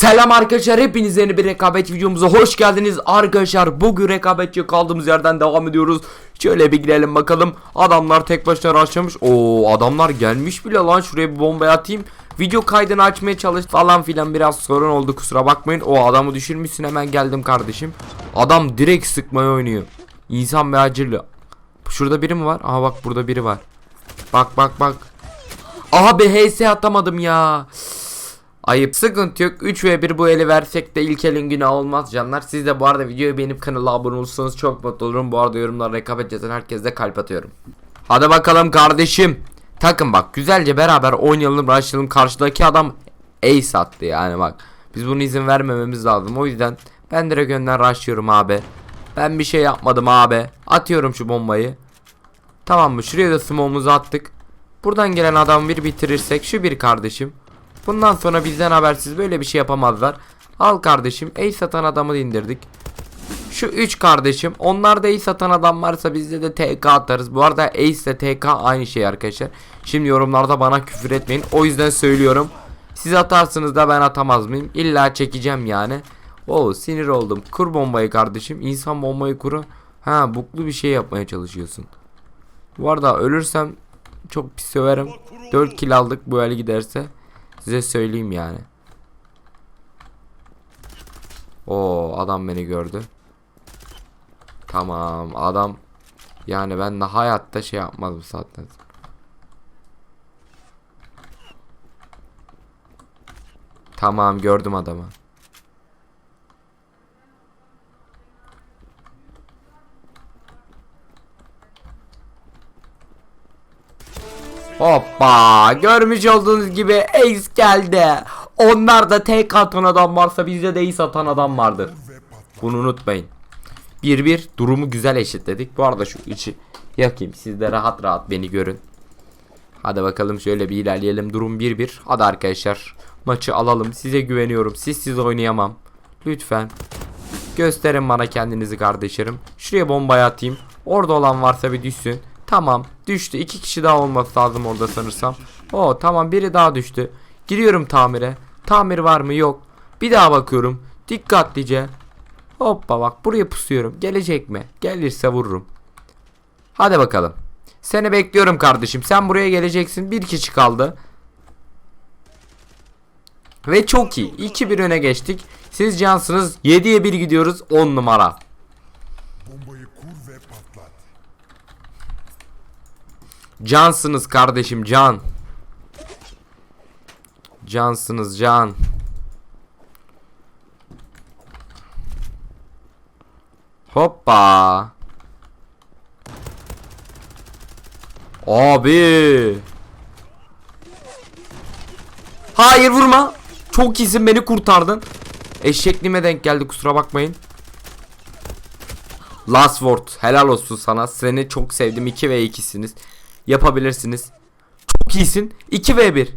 Selam arkadaşlar hepiniz yeni bir rekabet videomuza hoş geldiniz. Arkadaşlar bugün rekabetçi kaldığımız yerden devam ediyoruz. Şöyle bir gidelim bakalım. Adamlar tek başına başlamış Oo adamlar gelmiş bile lan. Şuraya bir bomba atayım. Video kaydını açmaya çalış falan filan. Biraz sorun oldu kusura bakmayın. O adamı düşürmüşsün hemen geldim kardeşim. Adam direkt sıkmaya oynuyor. İnsan bir acırlı. Şurada biri mi var? Aha bak burada biri var. Bak bak bak. Aha bir HS atamadım ya Ayıp sıkıntı yok. 3 ve 1 bu eli versek de ilk elin günah olmaz canlar. Siz de bu arada videoyu beğenip kanala abone olursanız çok mutlu olurum. Bu arada yorumlara rekabet yazan herkese kalp atıyorum. Hadi bakalım kardeşim. Takım bak güzelce beraber oynayalım başlayalım Karşıdaki adam ace attı yani bak. Biz bunu izin vermememiz lazım. O yüzden Ben direkt önden rushlıyorum abi. Ben bir şey yapmadım abi. Atıyorum şu bombayı. Tamam mı? Şuraya da smoke'umuzu attık. Buradan gelen adamı bir bitirirsek şu bir kardeşim Bundan sonra bizden habersiz böyle bir şey yapamazlar. Al kardeşim ey satan adamı da indirdik. Şu 3 kardeşim onlarda ey satan adam varsa bizde de TK atarız. Bu arada Ace ile TK aynı şey arkadaşlar. Şimdi yorumlarda bana küfür etmeyin. O yüzden söylüyorum. Siz atarsınız da ben atamaz mıyım? İlla çekeceğim yani. Oo sinir oldum. Kur bombayı kardeşim. İnsan bombayı kuru. Ha buklu bir şey yapmaya çalışıyorsun. Bu arada ölürsem çok pis söverim. 4 kill aldık bu el giderse. Size söyleyeyim yani. O adam beni gördü. Tamam adam yani ben de hayatta şey yapmadım zaten. Tamam gördüm adamı. Hoppa görmüş olduğunuz gibi Ace geldi. Onlar da tek atan adam varsa bizde de Ace atan adam vardır. Bunu unutmayın. 1-1 durumu güzel eşitledik. Bu arada şu içi yakayım. Siz de rahat rahat beni görün. Hadi bakalım şöyle bir ilerleyelim. Durum 1-1. Hadi arkadaşlar maçı alalım. Size güveniyorum. Siz siz oynayamam. Lütfen. Gösterin bana kendinizi kardeşlerim. Şuraya bombayı atayım. Orada olan varsa bir düşsün. Tamam düştü. iki kişi daha olması lazım orada sanırsam. O tamam biri daha düştü. Giriyorum tamire. Tamir var mı? Yok. Bir daha bakıyorum. Dikkatlice. Hoppa bak buraya pusuyorum. Gelecek mi? Gelirse vururum. Hadi bakalım. Seni bekliyorum kardeşim. Sen buraya geleceksin. Bir kişi kaldı. Ve çok iyi. 2-1 öne geçtik. Siz cansınız. 7'ye 1 gidiyoruz. 10 numara. Bombayı kur ve patlat. Cansınız kardeşim can. Cansınız can. Hoppa. Abi. Hayır vurma. Çok iyisin beni kurtardın. Eşekliğime denk geldi kusura bakmayın. Last word helal olsun sana. Seni çok sevdim. 2 ve 2'siniz. Yapabilirsiniz. Çok iyisin. 2 ve 1.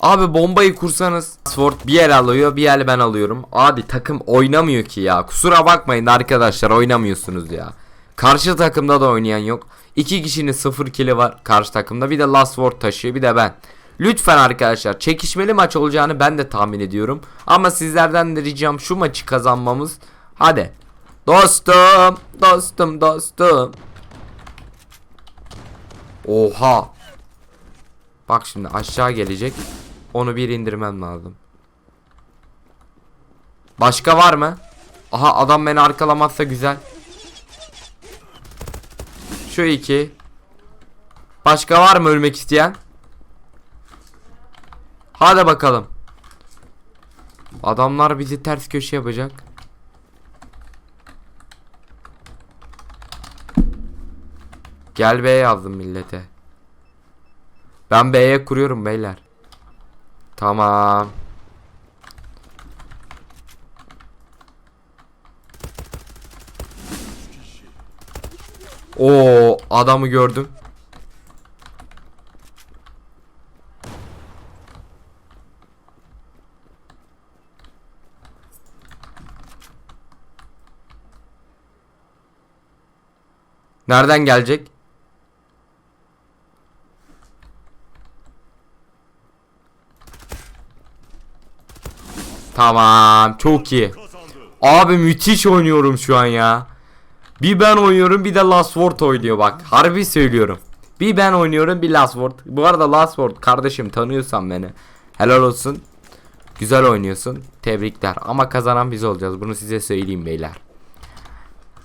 Abi bombayı kursanız. Sword bir yer alıyor bir yer ben alıyorum. Abi takım oynamıyor ki ya. Kusura bakmayın arkadaşlar oynamıyorsunuz ya. Karşı takımda da oynayan yok. İki kişinin sıfır kili var karşı takımda. Bir de Last Word taşıyor bir de ben. Lütfen arkadaşlar çekişmeli maç olacağını ben de tahmin ediyorum. Ama sizlerden de ricam şu maçı kazanmamız. Hadi. Dostum Dostum dostum Oha Bak şimdi aşağı gelecek onu bir indirmem lazım. Başka var mı? Aha adam beni arkalamazsa güzel. Şu iki. Başka var mı ölmek isteyen? Hadi bakalım. Adamlar bizi ters köşe yapacak. Gel B'ye yazdım millete. Ben B'ye kuruyorum beyler. Tamam. O adamı gördüm. Nereden gelecek? Tamam çok iyi. Abi müthiş oynuyorum şu an ya. Bir ben oynuyorum bir de Last Word oynuyor bak. Harbi söylüyorum. Bir ben oynuyorum bir Last Word. Bu arada Last Word kardeşim tanıyorsan beni. Helal olsun. Güzel oynuyorsun. Tebrikler. Ama kazanan biz olacağız. Bunu size söyleyeyim beyler.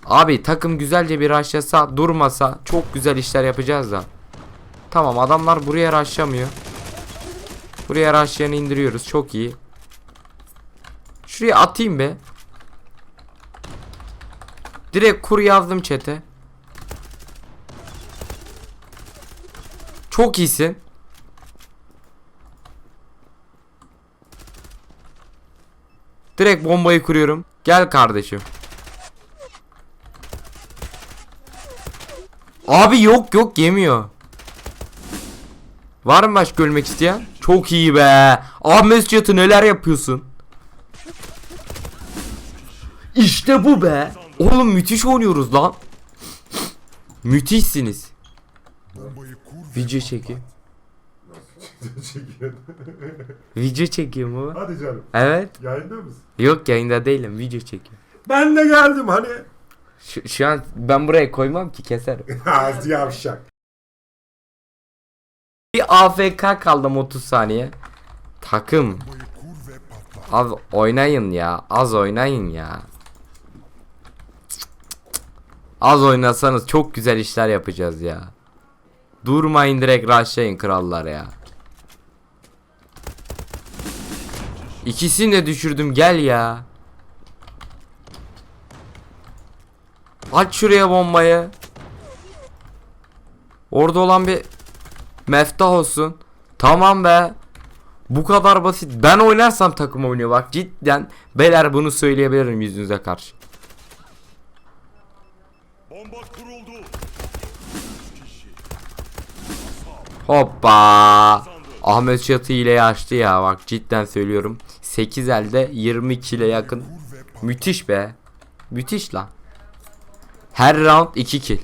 Abi takım güzelce bir rushlasa durmasa çok güzel işler yapacağız da. Tamam adamlar buraya rushlamıyor. Buraya rushlayanı indiriyoruz. Çok iyi. Şuraya atayım be. Direkt kur yazdım çete. Çok iyisin. Direkt bombayı kuruyorum. Gel kardeşim. Abi yok yok yemiyor. Var mı başka ölmek isteyen? Çok iyi be. Ahmet Çatı neler yapıyorsun? İşte bu be. Oğlum müthiş oynuyoruz lan. Müthişsiniz. Video çekiyor. Çekiyor. Video çekiyor mu? Hadi canım. Evet. Yayında mısın? Yok yayında değilim. Video çekiyor. Ben de geldim hani. Şu, şu an ben buraya koymam ki keserim. Az yavşak. Bir AFK kaldım 30 saniye. Takım. Az oynayın ya. Az oynayın ya. Az oynasanız çok güzel işler yapacağız ya. Durmayın direkt rushlayın krallar ya. İkisini de düşürdüm gel ya. Aç şuraya bombayı. Orada olan bir meftah olsun. Tamam be. Bu kadar basit. Ben oynarsam takım oynuyor bak cidden. Beyler bunu söyleyebilirim yüzünüze karşı. Bomba kuruldu. Hoppa. Ahmet Çatı ile açtı ya bak cidden söylüyorum. 8 elde 22 ile yakın. Müthiş be. Müthiş lan. Her round 2 kill.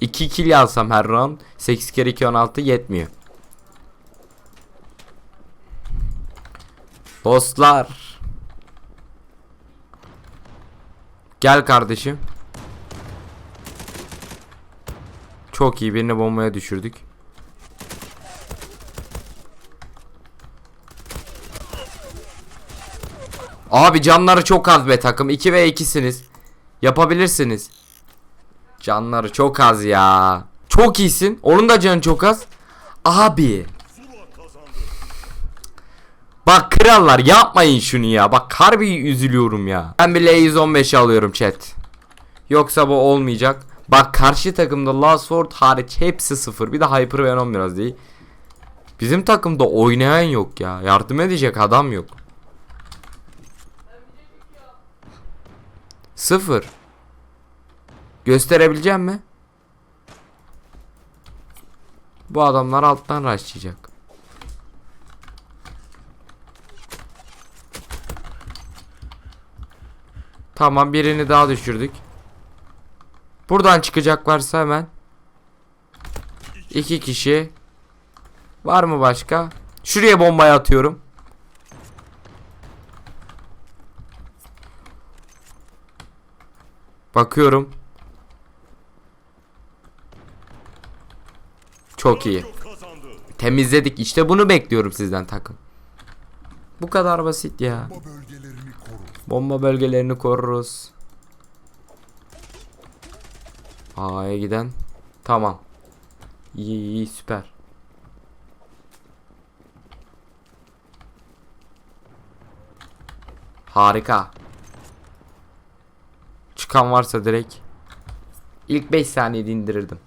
2 kill yazsam her round 8 kere 2 16 yetmiyor. Dostlar. Gel kardeşim. Çok iyi birini bombaya düşürdük. Abi canları çok az be takım. 2 ve 2'siniz. Yapabilirsiniz. Canları çok az ya. Çok iyisin. Onun da canı çok az. Abi. Bak krallar yapmayın şunu ya. Bak harbi üzülüyorum ya. Ben bir L115 alıyorum chat. Yoksa bu olmayacak. Bak karşı takımda Last Sword hariç hepsi sıfır. Bir de Hyper Venom biraz değil. Bizim takımda oynayan yok ya. Yardım edecek adam yok. Sıfır. Gösterebileceğim mi? Bu adamlar alttan rushlayacak. Tamam birini daha düşürdük. Buradan çıkacaklarsa hemen. İki kişi. Var mı başka? Şuraya bombayı atıyorum. Bakıyorum. Çok iyi. Temizledik. İşte bunu bekliyorum sizden takım. Bu kadar basit ya. Bomba bölgelerini koruruz. A'ya giden. Tamam. İyi iyi süper. Harika. Çıkan varsa direkt ilk 5 saniyede indirirdim.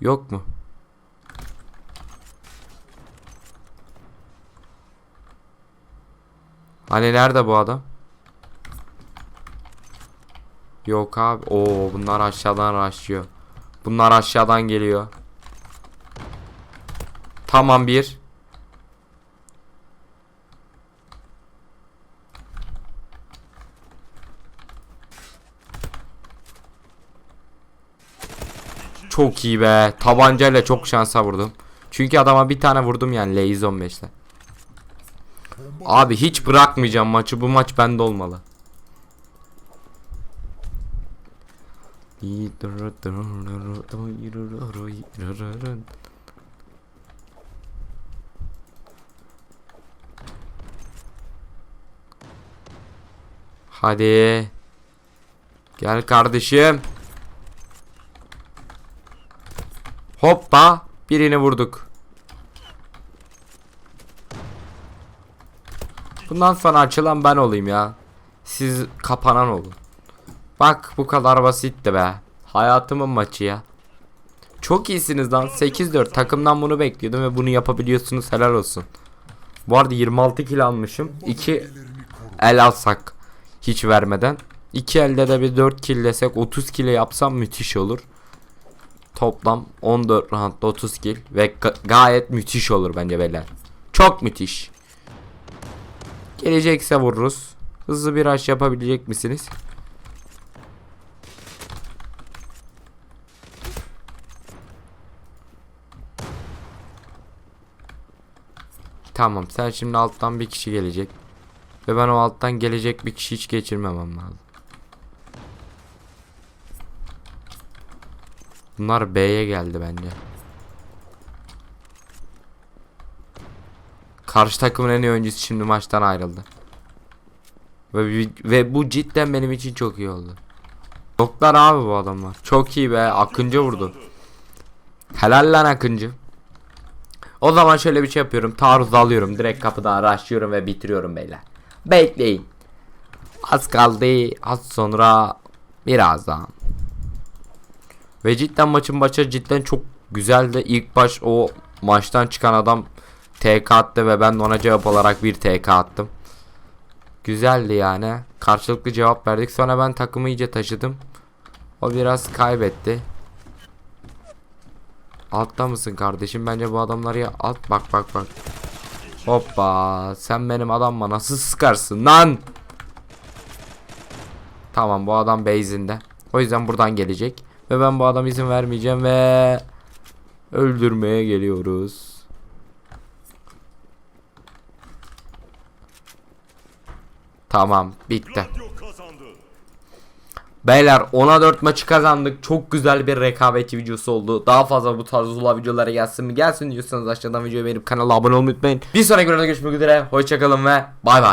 Yok mu? Hani nerede bu adam? Yok abi. Oo bunlar aşağıdan raşlıyor. Bunlar aşağıdan geliyor. Tamam bir. Çok iyi be. Tabancayla çok şansa vurdum. Çünkü adama bir tane vurdum yani Lays 15'te. Abi hiç bırakmayacağım maçı. Bu maç bende olmalı. Hadi. Gel kardeşim. Hoppa. Birini vurduk. Bundan sonra açılan ben olayım ya. Siz kapanan olun. Bak bu kadar basitti be. Hayatımın maçı ya. Çok iyisiniz lan. 8-4 takımdan bunu bekliyordum ve bunu yapabiliyorsunuz. Helal olsun. Bu arada 26 kill almışım. 2 el alsak hiç vermeden. 2 elde de bir 4 kill desek 30 kill yapsam müthiş olur. Toplam 14 roundda 30 kill ve ga- gayet müthiş olur bence beyler. Çok müthiş. Gelecekse vururuz. Hızlı bir rush yapabilecek misiniz? Tamam sen şimdi alttan bir kişi gelecek. Ve ben o alttan gelecek bir kişi hiç geçirmemem lazım. Bunlar B'ye geldi bence. Karşı takımın en iyi oyuncusu şimdi maçtan ayrıldı. Ve, ve bu cidden benim için çok iyi oldu. Yoklar abi bu adamlar. Çok iyi be. Akıncı vurdu. Helal lan Akıncı. O zaman şöyle bir şey yapıyorum. Taarruz alıyorum. Direkt kapıdan rushlıyorum ve bitiriyorum beyler. Bekleyin. Az kaldı. Az sonra birazdan. Ve cidden maçın başı cidden çok güzeldi. İlk baş o maçtan çıkan adam TK attı ve ben de ona cevap olarak bir TK attım. Güzeldi yani. Karşılıklı cevap verdik. Sonra ben takımı iyice taşıdım. O biraz kaybetti. Altta mısın kardeşim? Bence bu adamları ya alt bak bak bak. Hoppa sen benim adamma nasıl sıkarsın lan? Tamam bu adam base'inde. O yüzden buradan gelecek. Ve ben bu adama izin vermeyeceğim ve öldürmeye geliyoruz. Tamam bitti. Beyler 10'a 4 maçı kazandık. Çok güzel bir rekabet videosu oldu. Daha fazla bu tarz Zula videolara gelsin mi? Gelsin diyorsanız aşağıdan videoyu beğenip kanala abone olmayı unutmayın. Bir sonraki videoda görüşmek üzere. Hoşçakalın ve bay bay.